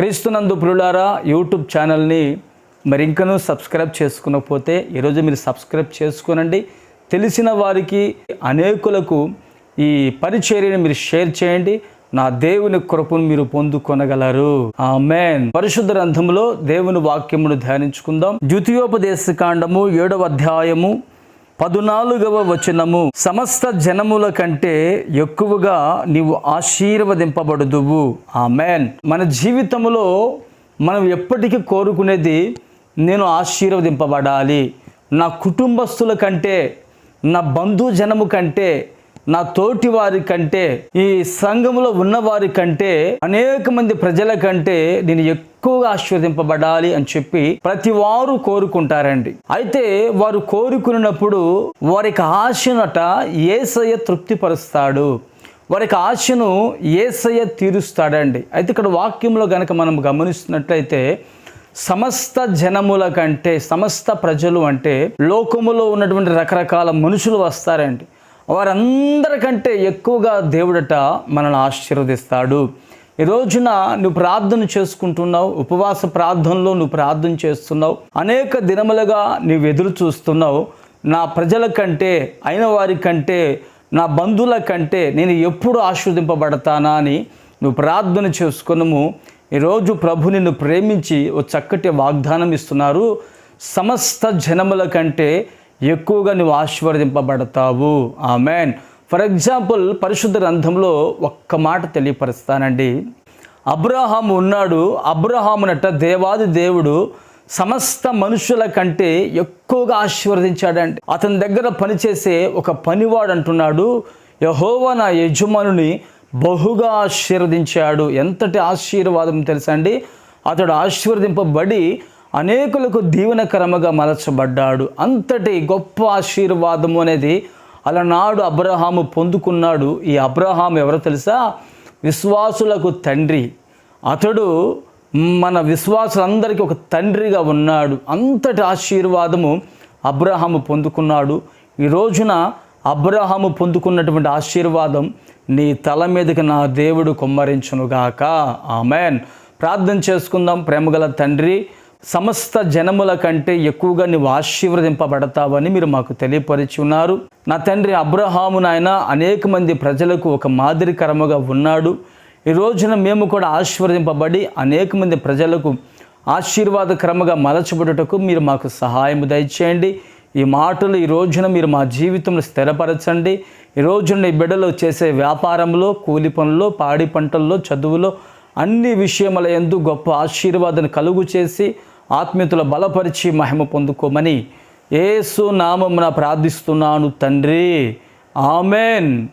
క్రీస్తునందు ప్రియులారా యూట్యూబ్ ఛానల్ని మరి ఇంకనూ సబ్స్క్రైబ్ చేసుకోకపోతే ఈరోజు మీరు సబ్స్క్రైబ్ చేసుకోనండి. తెలిసిన వారికి అనేకులకు ఈ పరిచర్యను మీరు షేర్ చేయండి. నా దేవుని కృపను మీరు పొందుకొనగలరు. మేన్ పరిశుద్ధ గ్రంథంలో దేవుని వాక్యమును ధ్యానించుకుందాం. ద్వితీయోపదేశ కాండము ఏడవ అధ్యాయము పదునాలుగవ వచనము సమస్త జనముల కంటే ఎక్కువగా నీవు ఆశీర్వదింపబడుదువు. ఆ మ్యాన్ మన జీవితంలో మనం ఎప్పటికీ కోరుకునేది నేను ఆశీర్వదింపబడాలి. నా కుటుంబస్తుల కంటే నా బంధు జనము కంటే నా తోటి వారి కంటే ఈ సంఘములో ఉన్నవారి కంటే అనేక మంది ప్రజల కంటే నేను ఎక్కువగా ఆశీర్వదింపబడాలి అని చెప్పి ప్రతి వారు కోరుకుంటారండి. అయితే వారు కోరుకున్నప్పుడు వారికి ఆశనట ఏసయ్య తృప్తిపరుస్తాడు. వారికి ఆశను ఏసయ్య తీరుస్తాడండి. అయితే ఇక్కడ వాక్యంలో గనక మనం గమనిస్తున్నట్లయితే సమస్త జనముల కంటే సమస్త ప్రజలు అంటే లోకములో ఉన్నటువంటి రకరకాల మనుషులు వస్తారండి. వారందరికంటే ఎక్కువగా దేవుడట మనల్ని ఆశీర్వదిస్తాడు. ఈ రోజున నువ్వు ప్రార్థన చేసుకుంటున్నావు ఉపవాస ప్రార్థనలో నువ్వు ప్రార్థన చేస్తున్నావు అనేక దినములుగా నువ్వు ఎదురు చూస్తున్నావు. నా ప్రజల కంటే అయిన వారి కంటే నా బంధువుల కంటే నేను ఎప్పుడు ఆశీర్వదింపబడతానా అని నువ్వు ప్రార్థన చేసుకున్నాము ఈరోజు ప్రభు నిన్ను ప్రేమించి ఓ చక్కటి వాగ్దానం ఇస్తున్నారు. సమస్త జనముల కంటే ఎక్కువగా నువ్వు ఆశీర్వదింపబడతావు. ఆమెన్. ఫర్ ఎగ్జాంపుల్ పరిశుద్ధ గ్రంథంలో ఒక్క మాట తెలియపరుస్తానండి. అబ్రహాము ఉన్నాడు అబ్రహామునట దేవాది దేవుడు సమస్త మనుషుల కంటే ఎక్కువగా ఆశీర్వదించాడండి. అతని దగ్గర పనిచేసే ఒక పనివాడు అంటున్నాడు యహోవా నా యజమానుని బహుగా ఆశీర్వదించాడు. ఎంతటి ఆశీర్వాదం తెలుసా అండి? అతడు ఆశీర్వదింపబడి అనేకులకు దీవెనకరముగా మలచబడ్డాడు. అంతటి గొప్ప ఆశీర్వాదము అనేది అలనాడు అబ్రహాము పొందుకున్నాడు. ఈ అబ్రహాం ఎవరో తెలుసా? విశ్వాసులకు తండ్రి. అతడు మన విశ్వాసులందరికీ ఒక తండ్రిగా ఉన్నాడు. అంతటి ఆశీర్వాదము అబ్రహాము పొందుకున్నాడు. ఈ రోజున అబ్రహాము పొందుకున్నటువంటి ఆశీర్వాదం నీ తల మీదకి నా దేవుడు కుమ్మరించునుగాక. ఆమెన్. ప్రార్థన చేసుకుందాం. ప్రేమగల తండ్రి సమస్త జనముల కంటే ఎక్కువగా నువ్వు ఆశీర్వదింపబడతావని మీరు మాకు తెలియపరిచి ఉన్నారు. నా తండ్రి అబ్రహాము నాయన అనేక మంది ప్రజలకు ఒక మాదిరికరముగా ఉన్నాడు. ఈ రోజున మేము కూడా ఆశీర్వదింపబడి అనేక మంది ప్రజలకు ఆశీర్వాదకరముగా మలచబడుటకు మీరు మాకు సహాయం దయచేయండి. ఈ మాటలు ఈ రోజున మీరు మా జీవితంలో స్థిరపరచండి. ఈ రోజున ఈ బిడ్డలు చేసే వ్యాపారంలో కూలి పనుల్లో పాడి పంటల్లో చదువులో అన్ని విషయముల ఎందు గొప్ప ఆశీర్వాదాన్ని కలుగు చేసి ఆత్మీయతలు బలపరిచి మహిమ పొందుకోమని ఏసు నామమున ప్రార్థిస్తున్నాను తండ్రి. ఆమెన్.